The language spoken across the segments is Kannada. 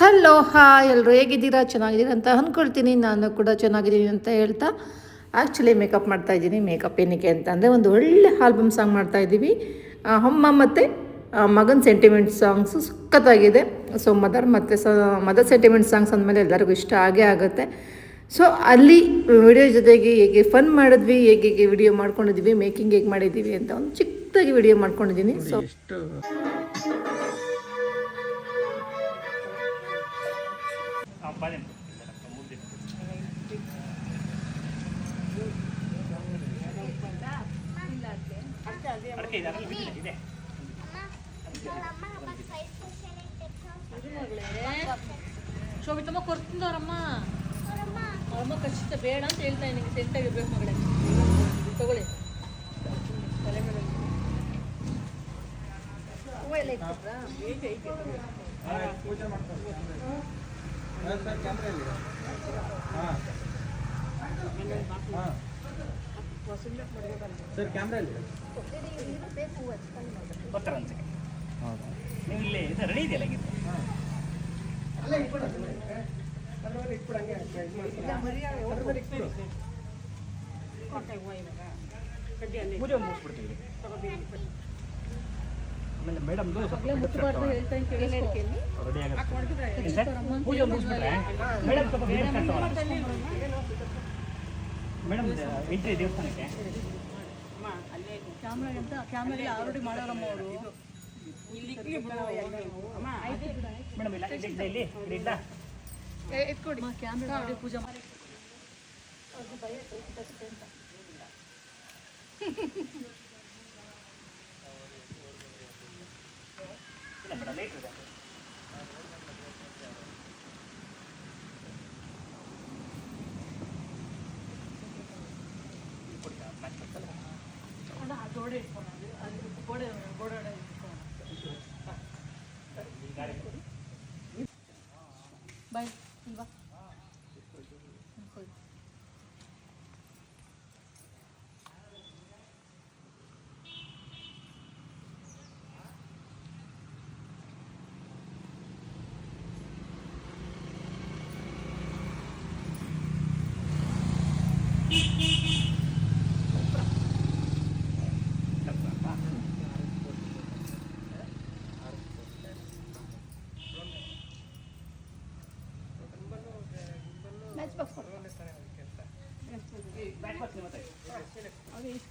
ಹಲೋ ಹಾ ಎಲ್ಲರೂ ಹೇಗಿದ್ದೀರಾ? ಚೆನ್ನಾಗಿದ್ದೀರಾ ಅಂತ ಅಂದ್ಕೊಳ್ತೀನಿ. ನಾನು ಕೂಡ ಚೆನ್ನಾಗಿದ್ದೀನಿ ಅಂತ ಹೇಳ್ತಾ ಆ್ಯಕ್ಚುಲಿ ಮೇಕಪ್ ಮಾಡ್ತಾ ಇದ್ದೀನಿ. ಮೇಕಪ್ ಏನಕ್ಕೆ ಅಂತ ಅಂದರೆ ಒಂದು ಒಳ್ಳೆ ಆಲ್ಬಮ್ ಸಾಂಗ್ ಮಾಡ್ತಾ ಇದ್ದೀವಿ. ಅಮ್ಮ ಮತ್ತು ಮಗನ ಸೆಂಟಿಮೆಂಟ್ ಸಾಂಗ್ಸು ಸಖತ್ತಾಗಿದೆ. ಸೊ ಮದರ್ ಮತ್ತು ಸ ಮದರ್ ಸೆಂಟಿಮೆಂಟ್ ಸಾಂಗ್ಸ್ ಅಂದಮೇಲೆ ಎಲ್ಲರಿಗೂ ಇಷ್ಟ ಆಗೇ ಆಗುತ್ತೆ. ಸೊ ಅಲ್ಲಿ ವಿಡಿಯೋ ಜೊತೆಗೆ ಹೇಗೆ ಫನ್ ಮಾಡಿದ್ವಿ ಹೇಗೆ ಹೇಗೆ ವಿಡಿಯೋ ಮಾಡ್ಕೊಂಡಿದ್ವಿ ಮೇಕಿಂಗ್ ಹೇಗೆ ಮಾಡಿದ್ದೀವಿ ಅಂತ ಒಂದು ಚಿಕ್ಕದಾಗಿ ವಿಡಿಯೋ ಮಾಡ್ಕೊಂಡಿದ್ದೀನಿ. ಸೊ ಶೋಭಿತಮ್ಮ ಕೊಡ್ತಿದ್ದವ್ರಮ್ಮ ಅವರಮ್ಮ ಬೇಡ ಅಂತ ಹೇಳ್ತಾ ನಿನಗೆ ಸೆಂಟಾಗಿರ್ಬೇಕು ಮಗಳೇ ತಗೊಳ್ಳಿ ತಲೆ ಮೇಲೆ ಹೂವು ಎಲ್ಲ ಐತೆ. ಸರ್ ಕ್ಯಾಮ್ರಾ ಇಲ್ಲಿ ಹಾಂ ಹಾಂ ಸರ್ ಕ್ಯಾಮ್ರಾ ಇಲ್ಲಿ ಬರ್ತಾರಂತೆ ನೀವು ಇಲ್ಲಿ ಇದು ರೆಡಿ ಇದೆಯಲ್ಲ ಇದು ಅಲ್ಲ ಆಮೇಲೆ ಮೇಡಮ್ ಪೂಜೆ ಮುಗಿಸ್ಬಿಟ್ರೆ? ಮೇಡಮ್ ಸ್ವಲ್ಪ ಬೇರೆ ಮೇಡಮ್ ಎಂಟ್ರಿ ದೇವಸ್ಥಾನಕ್ಕೆ? ಆಲ್ರೆಡಿ ಮಾಡೋರಮ್ಮ ಅವರು? ಮೇಡಮ್ ಇಲ್ಲ ಇಲ್ಲಿ. ಕ್ಯಾಮ್ರಾ ಪೂಜೆ ಮಾಡಿ. ಇಲ್ಲ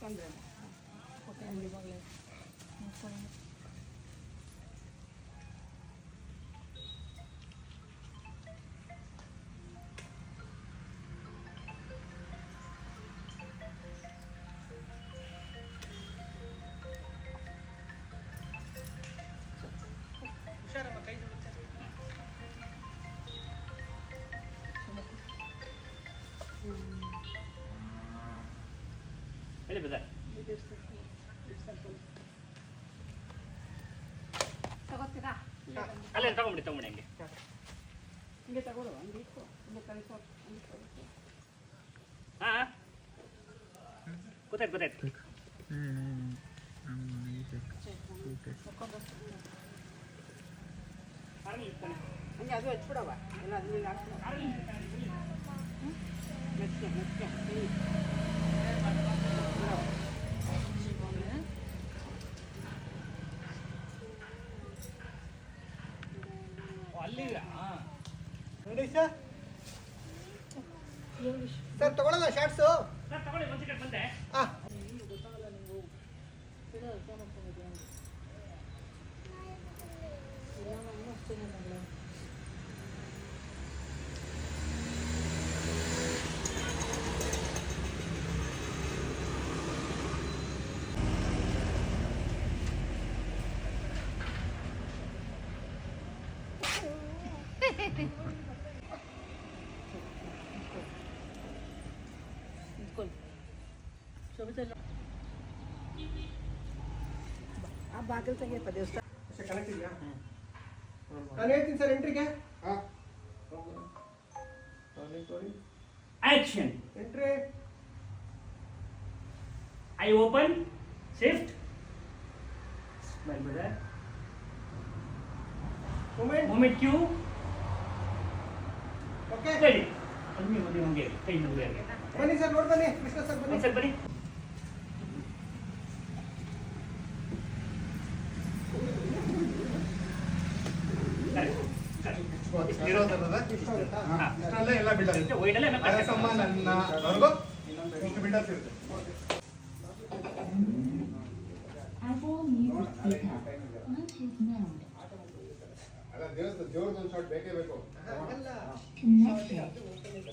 ಮಾಡ್ಕೊಂಡ್ರೆ ಹೇಳಿ ಬದ ಅಲ್ಲೇ ತಗೊಂಬಿಡಿ ತಗೊಂಬಿಡಿ ಹಂಗೆ ಹಾಂ ಗೊತ್ತಾಯ್ತು ಗೊತ್ತಾಯ್ತು ಅಲ್ಲಿ ಸರ್ ತಗೊಳ್ಳಲ್ಲ ಶಾರ್ಟ್ಸು ಸರ್ ತಗೊಳ್ಳಿ ಒಂದು ಸೆಕೆಂಡ್ ಬಂದೆ ಹಾಂ ನಿಂತ್ಕೊಳ್ಳಿ ಶೋಭಿತಾ ಇಲ್ಲ ಆ ಬಾಗಿಲು ತೆಗಿಯಪ್ಪ ದೇವಸ್ಥಾನ ಕನೆಕ್ಟ್ ಇದೆಯಾ ನಾನು ಹೇಳ್ತೀನಿ ಸರ್ ಎಂಟ್ರಿಗೆ ಹಾಂ action entry eye open shift smile brother moment moment cue okay ready ಅದು ನೀವು ನೀವು ಹಂಗೆ ಕೈ ಮುಂದೆ ಹಂಗೆ ಬನ್ನಿ. ಸರ್ ನೋಡಿ ಬನ್ನಿ ಕೃಷ್ಣ ಸರ್ ಬನ್ನಿ ಒಂದ್ಸಲ ಬನ್ನಿ ಇಷ್ಟರಲ್ಲೇ ಎಲ್ಲ ಬಿಲ್ಡರ್ ಇರುತ್ತೆ ವೈಡಲ್ಲೇ ಅರಸಮ್ಮ ನನ್ನ ಬಿಲ್ಡರ್ಸ್ ದೇವ್ರದ್ದು ಒಂದು ಶಾಟ್ ಬೇಕೇ ಬೇಕು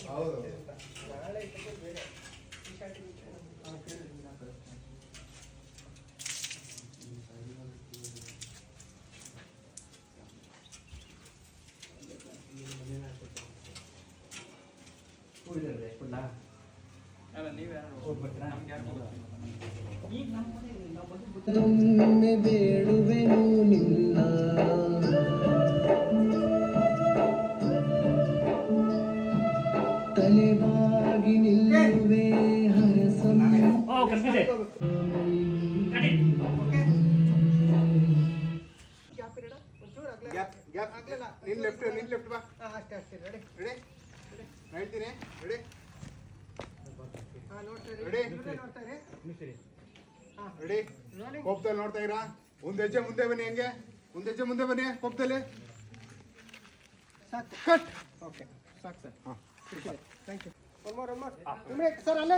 ಹೌದು ನಿನ್ ಲೆಫ್ಟ್ ನಿನ್ ಲೆಫ್ಟ್ ಬಾ. ಅಷ್ಟೇ ಅಷ್ಟೇ ರೆಡಿ ರೆಡಿ ಹೇಳ್ತೀನಿ ರೆಡಿ ರೆಡಿ ಕೋಪದಲ್ಲಿ ನೋಡ್ತಾ ಇರಾ? ಒಂದ್ ಹೆಜ್ಜೆ ಮುಂದೆ ಬನ್ನಿ ಹೆಂಗೆ? ಒಂದ್ ಹೆಜ್ಜೆ ಮುಂದೆ ಬನ್ನಿ ಕೋಪದಲ್ಲಿ. ಸಾಕು. ಕಟ್ ಓಕೆ ಸಾಕು ಸರ್. ಹಾಂ. Thank you one more one more sir ಅಲ್ಲೇ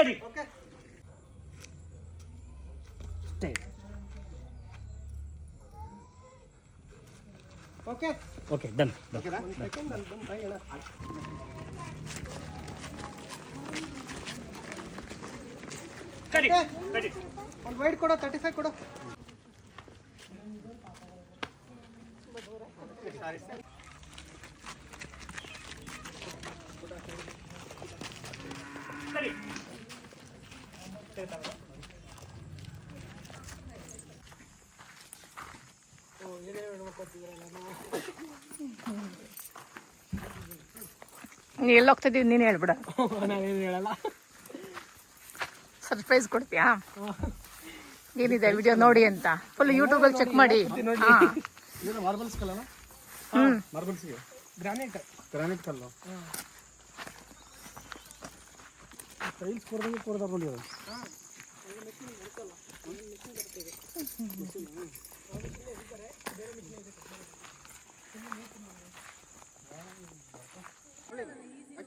ರೀ ready okay okay okay done ಓಕೆನಾ ಒಂದು ಸೆಕೆಂಡ್ ಅಲ್ಲಿ ಬಂದು ಹೇಳ ರೆಡಿ ರೆಡಿ ಒಂದು ವೈಡ್ ಕೊಡು ತರ್ಟಿ ಫೈವ್ ಕೊಡು ರೆಡಿ ನೀ ಎಲ್ಲಿ ಹೋಗ್ತಿದ್ದೀವಿ ನೀನು ಹೇಳ್ಬಿಡ. ನಾನೇನು ಹೇಳಲ್ಲ. ಸರ್ಪ್ರೈಸ್ ಕೊಡ್ತೀಯಾ? ಏನಿದೆ ವಿಡಿಯೋ ನೋಡಿ ಅಂತ. ಫುಲ್ ಯೂಟ್ಯೂಬಲ್ಲಿ ಚೆಕ್ ಮಾಡಿ. ಮಾರ್ಬಲ್ಸ್ ಹ್ಞೂ ಮಾರ್ಬಲ್ಸ್ಗೆ ಗ್ರಾನೈಟ್ ಗ್ರಾನೈಟ್ ಕಲ್ಲು. ಟೈಲ್ಸ್ ಕೊಡ್ದಂಗೆ ಕೊಡ್ದ ಬಂದಿರೋದು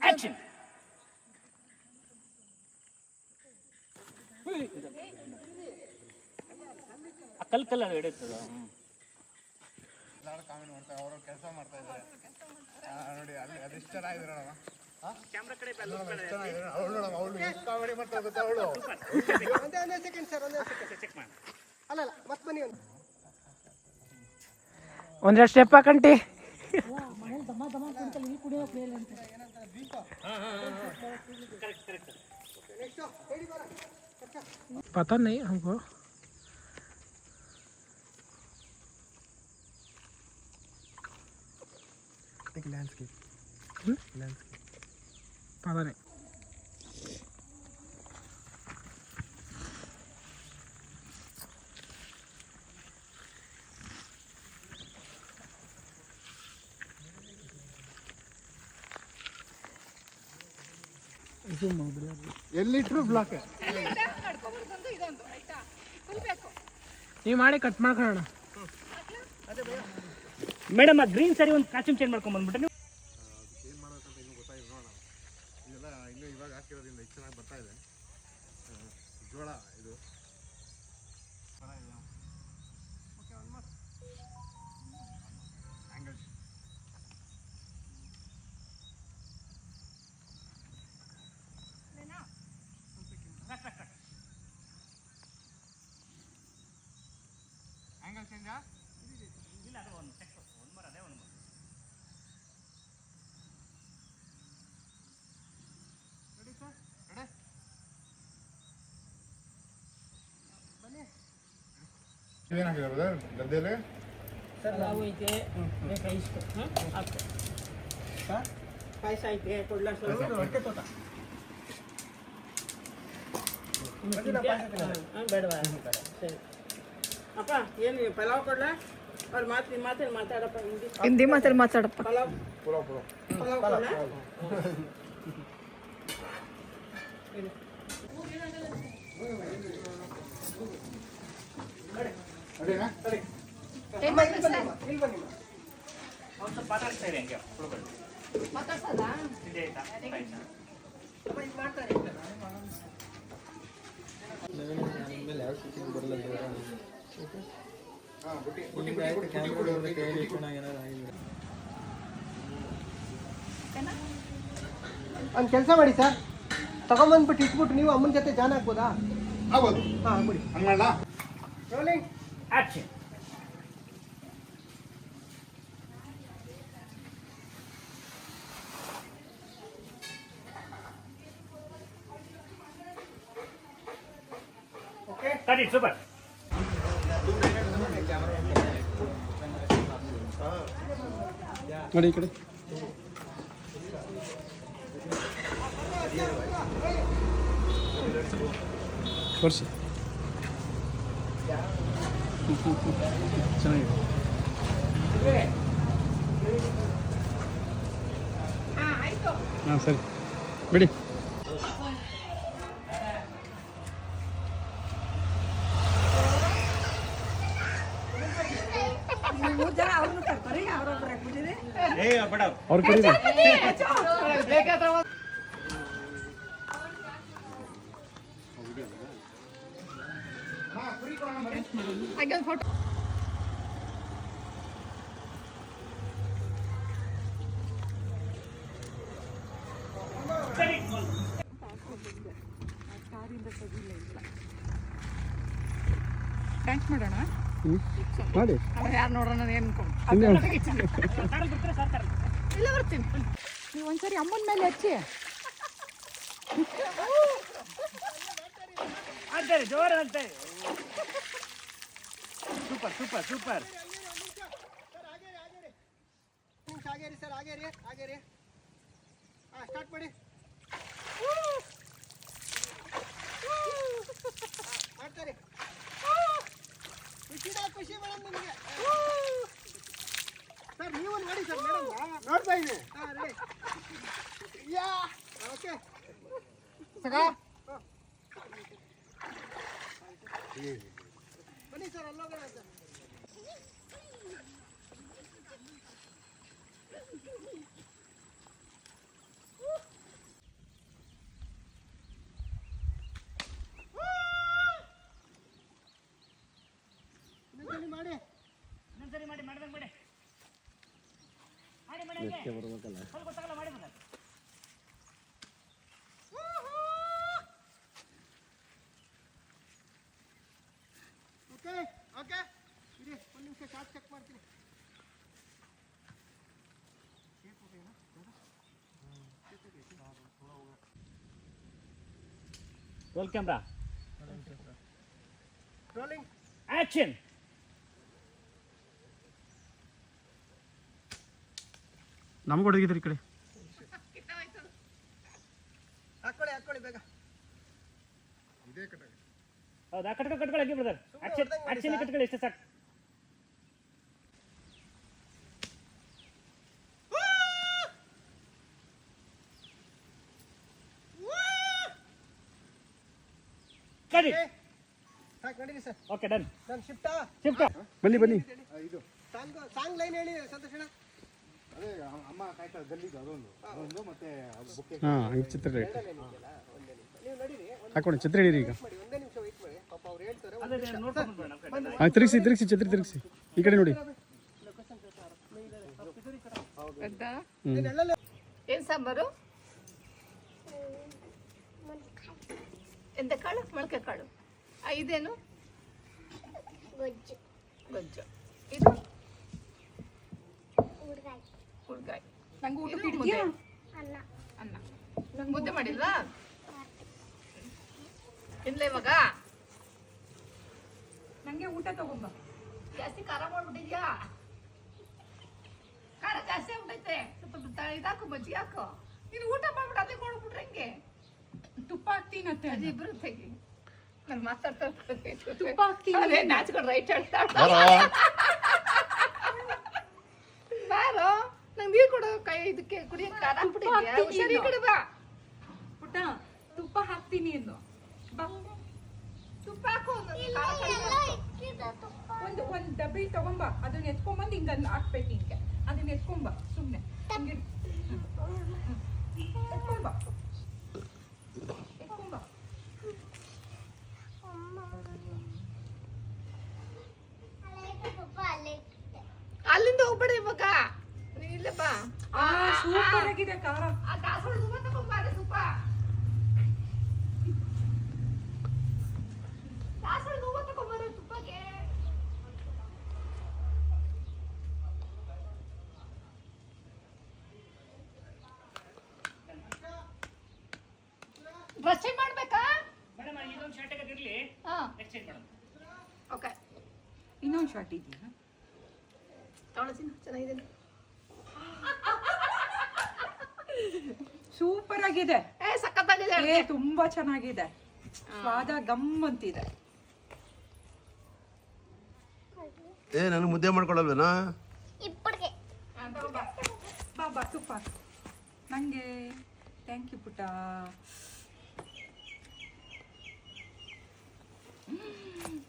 ಆಕ್ಷನ್ ಕಲ್ ಕಲ್ಲ ಹಿಡಿತದ ಕಾಮೆಂಟ್ ಮಾಡ್ತಾರೆ ಅವರು ಕೆಲಸ ಮಾಡ್ತಾ ಇದ್ದಾರೆ ನೋಡಿ ಅಲ್ಲಿ ಅದೆಷ್ಟು ಚೆನ್ನಾಗಿದೆ ನೋಡಮ್ಮ ಕ್ಯಾಮ್ರಾ ಕಡೆ ಅವಳು ನೋಡಮ್ಮ ಅವಳು ಎಷ್ಟು ಕಾಮಿಡಿ ಮಾಡ್ತಾ ಅವಳು ಒಂದೇ ಒಂದೇ ಸೆಕೆಂಡ್ ಸರ್ ಒಂದೇ ಸೆಕೆಂಡ್ ಚೆಕ್ ಮಾಡಿ ಅಲ್ಲ ಅಲ್ಲ ಮತ್ತೆ ಬನ್ನಿ ಒಂದು ಒಂದೆರಡು ಸ್ಟೆಪ್ ಹಾಕಂಟಿ ಹೇಳಿ ಬರ पता नहीं हमको। एक लैंडस्केप पता नहीं। ಎಲ್ಲಿಟ್ರು ಬ್ಲಾಕ್ ನೀವು ಮಾಡಿ ಕಟ್ ಮಾಡ್ಕೊಳ್ಳೋಣ. ಮೇಡಮ್ ಆ ಗ್ರೀನ್ ಸರಿ ಒಂದು ಕಾಸ್ಟ್ಯೂಮ್ ಚೇಂಜ್ ಮಾಡ್ಕೊಂಡ್ ಬಂದ್ಬಿಟ್ರೆ ಆ್ಯಂಗಲ್ ಚೇಂಜಾ ಇಲ್ಲ ಅದು ಒಂದು ಚೆಕ್ ಒಂದು ಮರ ಅದೇ ಒಂದು ಮರ ರೆಡಿ ಸರ್ ರೆಡಿ ಏನಾಗಿದೆ ಗದ್ದೆಯಲ್ಲಿ ಪಾಯಸ ಐತೆ ಕೊಡ್ಲ ಹೊಟ್ಟೆ ತೋಟ. ಬೇಡವಾ? ಸರಿ. ಅಪ್ಪ ಏನು ಪಲಾವ್ ಕೊಡ್ಲಾ? ಅವ್ರ ಮಾತು ನಿಮ್ಮ ಮಾತಲ್ಲಿ ಮಾತಾಡಪ್ಪ ಹಿಂದಿ. ಹಿಂದಿ ಮಾತಲ್ಲಿ ಮಾತಾಡಪ್ಪ. ಪಲಾವ್. ಪಲಾವ್ ಪಲಾವ್. ಅಮ್ಮ. ಅಮ್ಮ, ಇಲ್ಲಿ ಮಾಡ್ತಾರೆ. ಒಂದು ಕೆಲಸ ಮಾಡಿ ಸರ್. ತಗೊಂಬಂದ್ಬಿಟ್ಟು ಇಟ್ಬಿಟ್ಟು ನೀವು ಅಮ್ಮನ ಜೊತೆ ಜಾನ್ ಆಗ್ಬೋದಾ? ಆಗ್ಬೋದು. ಹಾಂ ಬಿಡಿ ಹಂಗ್ ಮಾಡ್ಲಾ ರೋಲಿಂಗ್ ಆಕ್ಷನ್ ನೋಡಿ ಈ ಕಡೆ. ತೋರಿಸಿ. ಚೆನ್ನಾಗಿದೆ. ಹಾಂ ಸರಿ. ಬಿಡಿ. ಅವ್ರ ಕರೀರಿ ಮಾಡಿ ಯಾರು ನೋಡೋಣ ಏನು ಹಿಂದೆ ಇಲ್ಲ ಬರ್ತೀನಿ. ನೀವು ಒಂದ್ಸರಿ ಅಮ್ಮನ ಮೇಲೆ ಹಚ್ಚಿ. ಅಂತಾರೆ ಜೋರು ಅಂತಾರೆ. Super super super. ಸರ್ ಹಾಗೆ ರೀ ಸರ್ ಹಾಗೆ ರೀ ಹಾಗೆ ರೀ ಹಾಂ ಸ್ಟಾರ್ಟ್ ಮಾಡಿ ಮಾಡ್ತಾರೆ ಖುಷಿ ಮೇಡಮ್ ನಿಮಗೆ ಸರ್ ನೀವು ನೋಡಿ ಸರ್ ಮೇಡಮ್. ನೋಡ್ತಾ ಇದ್ದೀನಿ. ಹಾಂ ರೆಡಿ ಯಾ. ಓಕೆ. ಬನ್ನಿ ಸರ್ ಅಲ್ಲೋಗೋಣ ಸರ್ ಇನ್ನೊಂದ್ಸಲಿ ಮಾಡಿ ಇನ್ನೊಂದ್ಸರಿ ಮಾಡಿ ಮಾಡ್ದಂಗೆ ಮಾಡಿ ಮಾಡಿ ಬರ್ಬೇಕಲ್ಲ. Okay okay. ಇರಿ ಒಂದು ನಿಮಿಷ ಶಾರ್ಟ್ ಚೆಕ್ ಮಾಡ್ತೀನಿ. ರೋಲ್ ಕ್ಯಾಮ್ರಾ ರೋಲಿಂಗ್ ಆಕ್ಷನ್ ನಮ್ಗೆ ಹೊಡೆದಿದ್ರಿ ಈ ಕಡೆ. ಹಾಕೊಳ್ಳಿ ಹಾಕೊಳ್ಳಿ ಬೇಗ. ಇದೇ ಕಟ್ಟಾಗ ಹೌದಾ? ಕಟ್ಕೊ ಮಾಡಿ ಆಕ್ಷನ್ ಸರ್. ಕಟ್ಕೊಳ್ಳಿ ಇಷ್ಟೇ ಸಾಕು. ಕಡಿ. ಸಾಕು ನಡೀರಿ ಸರ್. Okay done. ಡನ್ ಶಿಫ್ಟಾ ಶಿಫ್ಟ್ ಬನ್ನಿ ಬನ್ನಿ. ಇದು ಸಾಂಗ್ ಸಾಂಗ್ ಲೈನ್ ಹೇಳಿ ಸಂತೋಷಣ ಹಾಂ. ಈಗ ಚಿತ್ರ ಹಾಕೊಂಡು ಚಿತ್ರ ಹಿಡೀರಿ ಈಗ. ಮಾಡಿ ಒಂದೇ ನಿಮಿಷ ವೆಯ್ಟ್ ಮಾಡಿ. ಪಾಪ ಅವ್ರು ಹೇಳ್ತಾರೆ ಅದೇ ನೋಡ್ಕೊಂಡು ಹಾಂ ತಿರುಗಿಸಿ ತಿರುಗಿಸಿ ಚಿತ್ರ ತಿರುಗಿಸಿ. ಈ ಕಡೆ ನೋಡಿ. ಏನು ಸಾಂಬಾರು? ಎಂತ ಕಾಳು? ಮೊಳಕೆ ಕಾಳು. ಇದೇನು? ಗೊಜ್ಜು. ಗೊಜ್ಜು. ಇದು? ನಂಗೆ ಇದು ಮುದ್ದೆ. ಅನ್ನ. ನಂಗೆ ಮುದ್ದೆ ಮಾಡಿಲ್ವಾ? ಇಲ್ಲ ಇವಾಗ? ನಂಗೆ ಊಟ ತಗೊಂಬ. ಜಾಸ್ತಿ ಖಾರ ಮಾಡ್ಬಿಟ್ಟಿದ್ಯಾ? ಖಾರ ಜಾಸ್ತಿ ಆಗ್ಬಿಟ್ಟೈತೆ. ಸ್ವಲ್ಪ ಇದಾಕು ಮಜ್ಜಿಗೆ ಹಾಕು. ನೀನು ಊಟ ಮಾಡ್ಬಿಟ್ಟು ಅದೇ ಕೊಡ್ಬಿಟ್ರೆ ಹೆಂಗೆ? ತುಪ್ಪ ಹಾಕ್ತೀನತ್ತೆ ಅದೇ ಇಬ್ಬರು ತೆಗಿ. ನಾನು ಮಾತಾಡ್ತಾ ತುಪ್ಪ ಹಾಕ್ತೀನಿ. ನಾಚ್ಕೊಂಡು ರೈಟ್ ಹೇಳ್ತಾ ಬರೋ ಬಾರೋ ನಂಗೆ ನೀರು ಕೊಡು ಕೈ ಇದಕ್ಕೆ ಕುಡಿಯಕ್ಕೆ ಖಾರ ಹಾಕ್ಬಿಟ್ಟಿದ್ಯಾ ಹಾಕ್ತೀನಿ ಹುಷಾರಿ ಇನ್ನು. ಕಡೆ ಬಾ. ಪುಟ್ಟ ತುಪ್ಪ ಹಾಕ್ತೀನಿ ಎಂದು ಬಾ. ತುಪ್ಪ ಹಾಕು. ಖಾರ ಕಡಿಮೆ ಒಂದು ಒಂದು ಡಬ್ಬಿ ತಗೊಂಬ. ಅದನ್ನ ಎತ್ಕೊಂಬಂದು ಹಿಂಗ ಹಾಕ್ಬೇಕು ಹಿಂಗೆ. ಅದನ್ನ ಎತ್ಕೊಂಬ ಸುಮ್ನೆ. ಹಿಂಗೆ ಎತ್ಕೊಂಬ ಅಲ್ಲಿಂದ ಹೋಗ್ಬೇಡಿ ಇವಾಗ ನೀನ್ ಇಲ್ಲೇ ಬಾ ಆ ಸೂಪರ್ ಆಗಿದೆ ಖಾರ ಆ ದಾಸವಾಳ ಹೂವ ತಗೊಂಡ್ ಬಾ, ಅದೇ ತುಪ್ಪ ದಾಸವಾಳ ಹೂವ ತಗೊಂಡ್ ಬರೋ ತುಪ್ಪಕ್ಕೆ ಡ್ರೆಸ್ಸಿಂಗ್ ಮಾಡ್ಬೇಕಾ? ಮೇಡಮ್ ಇದೊಂದು ಶರ್ಟ್ ಇರಲಿ. ಹಾ. ಎಕ್ಸ್ಚೇಂಜ್ ಮಾಡೋಣ. ಓಕೆ ಇನ್ನೊಂದು ಶಾರ್ಟ್ ಇದೆಯಾ? ತಗೊಳ್ತೀನಿ ಚೆನ್ನಾಗಿದೆ. ಸೂಪರ್ ಆಗಿದೆ. ಏ ಸಖತ್ತಾಗಿದೆ ಏ ತುಂಬಾ ಚೆನ್ನಾಗಿದೆ. ಸ್ವಾದ ಗಮ್ ಅಂತಿದೆ. ಏ ನನಗೆ ಮುದ್ದೆ ಮಾಡ್ಕೊಡಲ್ವೇನಾ ಬಾ ಬಾ. ತುಪ್ಪ. ನಂಗೆ. ಥ್ಯಾಂಕ್ ಯು ಪುಟ್ಟ.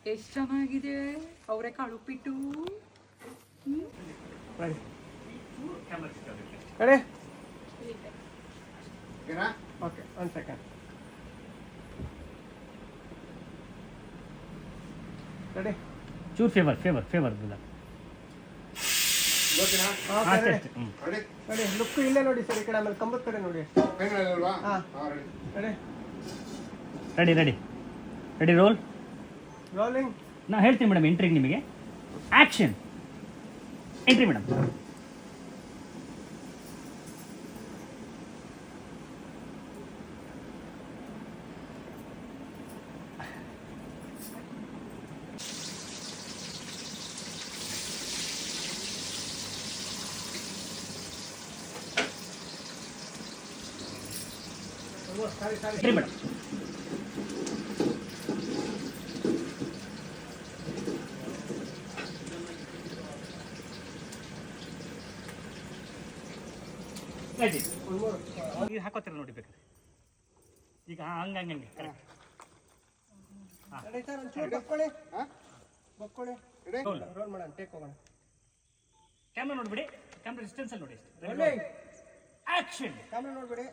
ಎಷ್ಟು ಚೆನ್ನಾಗಿದೆ. ಅವರೆಕಾಳು ಉಪ್ಪಿಟ್ಟು. Ready okay one second. Ready ಚೂರ್ favour favour favour okay ready ಹ್ಞೂ ಲುಕ್ ಇಲ್ಲೇ ನೋಡಿ ಸರ್ ಈ ಕಡೆ ಆಮೇಲೆ ಕಂಬದ ಕಡೆ ನೋಡಿ ಹಾಂ. Ready ready ready ready roll rolling ನಾ ಹೇಳ್ತೀನಿ ಮೇಡಮ್ ಎಂಟ್ರಿಗೆ ನಿಮಗೆ. Action entry madam entry madam ನೀರು ಈಗ ಹಾಕೋತೀರ ನೋಡಿ ಬೇಕಾದ್ರೆ? ಈಗ ಹಂಗೆ ಹಂಗೆ ಹಂಗೆ ಕರೆಕ್ಟ್ ಸರ್ ಕ್ಯಾಮ್ರಾ ನೋಡ್ಬಿಡಿ. ಕ್ಯಾಮ್ರಾ ಡಿಸ್ಟೆನ್ಸಲ್ಲಿ ನೋಡಿ ಆಕ್ಷನ್ ಕ್ಯಾಮ್ರಾ ನೋಡ್ಬಿಡಿ.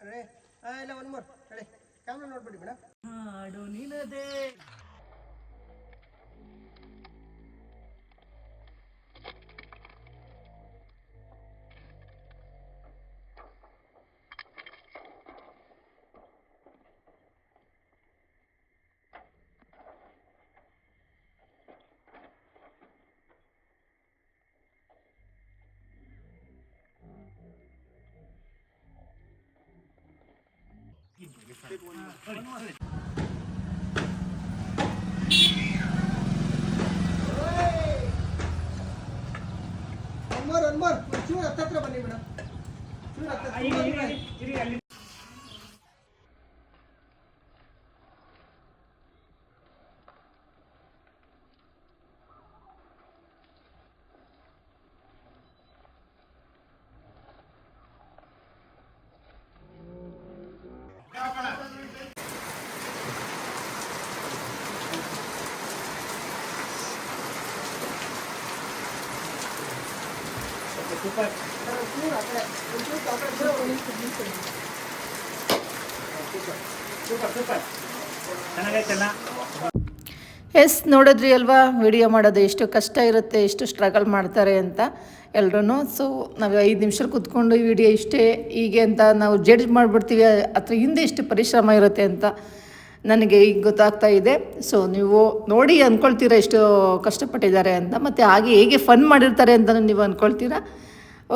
ರೆಡಿ ಹಾಂ ಇಲ್ಲ ಒನ್ ಮೋರ್ ಹೇಳಿ ಕ್ಯಾಮ್ರಾ ನೋಡ್ಬಿಡಿ ಮೇಡಮ್ ಹಾಡು ನಿನದೇ. ಒನ್ ಮೋರ್ ಒನ್ ಮೋರ್ ಒಂಚೂರು ಹತ್ತತ್ರ ಬನ್ನಿ ಮೇಡಮ್ ಚೂರು ಹತ್ತತ್ರ ಇರಿ ಇರಿ ಇರಿ, ಇರಿ ಅಲ್ಲಿ ಒಂಚೂರು ಆ ಕಡೆ ಒಂಚೂರು ಆ ಕಡೆ ಬರೋ ಸೂಪರ್ ಸೂಪರ್ ಚೆನ್ನಾಗೈತಲ್ಲ ಎಸ್, ನೋಡಿದ್ರಿ ಅಲ್ವಾ? ವಿಡಿಯೋ ಮಾಡೋದು ಎಷ್ಟು ಕಷ್ಟ ಇರುತ್ತೆ, ಎಷ್ಟು ಸ್ಟ್ರಗಲ್ ಮಾಡ್ತಾರೆ ಅಂತ ಎಲ್ರೂ ಸೊ ನಾವು ಐದು ನಿಮಿಷ ಕೂತ್ಕೊಂಡು ಈ ವಿಡಿಯೋ ಇಷ್ಟೇ. ಹೀಗೆ ಅಂತ ನಾವು ಜಡ್ಜ್ ಮಾಡಿಬಿಡ್ತೀವಿ, ಅದ್ರ ಹಿಂದೆ ಎಷ್ಟು ಪರಿಶ್ರಮ ಇರುತ್ತೆ ಅಂತ ನನಗೆ ಈಗ ಗೊತ್ತಾಗ್ತಾ ಇದೆ. ಸೊ ನೀವು ನೋಡಿ ಅಂದ್ಕೊಳ್ತೀರಾ ಎಷ್ಟು ಕಷ್ಟಪಟ್ಟಿದ್ದಾರೆ ಅಂತ, ಮತ್ತು ಹಾಗೆ ಹೇಗೆ ಫನ್ ಮಾಡಿರ್ತಾರೆ ಅಂತ ನೀವು ಅಂದ್ಕೊಳ್ತೀರಾ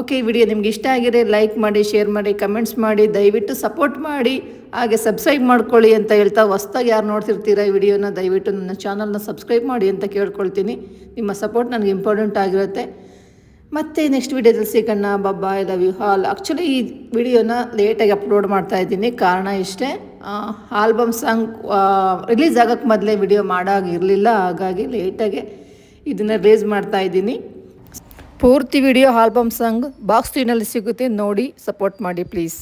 ಓಕೆ ಈ ವಿಡಿಯೋ ನಿಮ್ಗೆ ಇಷ್ಟ ಆಗಿದೆ ಲೈಕ್ ಮಾಡಿ ಶೇರ್ ಮಾಡಿ ಕಮೆಂಟ್ಸ್ ಮಾಡಿ, ದಯವಿಟ್ಟು ಸಪೋರ್ಟ್ ಮಾಡಿ, ಹಾಗೆ ಸಬ್ಸ್ಕ್ರೈಬ್ ಮಾಡ್ಕೊಳ್ಳಿ ಅಂತ ಹೇಳ್ತಾ ಹೊಸ್ದಾಗಿ ಯಾರು ನೋಡ್ತಿರ್ತೀರಾ ಈ ವಿಡಿಯೋನ ದಯವಿಟ್ಟು ನನ್ನ ಚಾನಲ್ನ ಸಬ್ಸ್ಕ್ರೈಬ್ ಮಾಡಿ ಅಂತ ಕೇಳ್ಕೊಳ್ತೀನಿ. ನಿಮ್ಮ ಸಪೋರ್ಟ್ ನನಗೆ ಇಂಪಾರ್ಟೆಂಟ್ ಆಗಿರುತ್ತೆ. ಮತ್ತೆ ನೆಕ್ಸ್ಟ್ ವಿಡಿಯೋದಲ್ಲಿ ಸಿಗೋಣ ಬಬ್ಬಾ I love you all actually ಈ ವಿಡಿಯೋನ ಲೇಟಾಗಿ ಅಪ್ಲೋಡ್ ಮಾಡ್ತಾ ಇದ್ದೀನಿ. ಕಾರಣ ಇಷ್ಟೇ ಆಲ್ಬಮ್ ಸಾಂಗ್ ರಿಲೀಸ್ ಆಗೋಕ್ಕೆ ಮೊದಲೇ ವಿಡಿಯೋ ಮಾಡೋಗಿರಲಿಲ್ಲ ಹಾಗಾಗಿ ಲೇಟಾಗೆ ಇದನ್ನು ರಿಲೀಸ್ ಮಾಡ್ತಾ ಇದ್ದೀನಿ. ಪೂರ್ತಿ ವಿಡಿಯೋ ಆಲ್ಬಮ್ ಸಾಂಗ್ ಬಾಕ್ಸ್ ಸ್ಕ್ರೀನಲ್ಲಿ ಸಿಗುತ್ತೆ. ನೋಡಿ ಸಪೋರ್ಟ್ ಮಾಡಿ ಪ್ಲೀಸ್.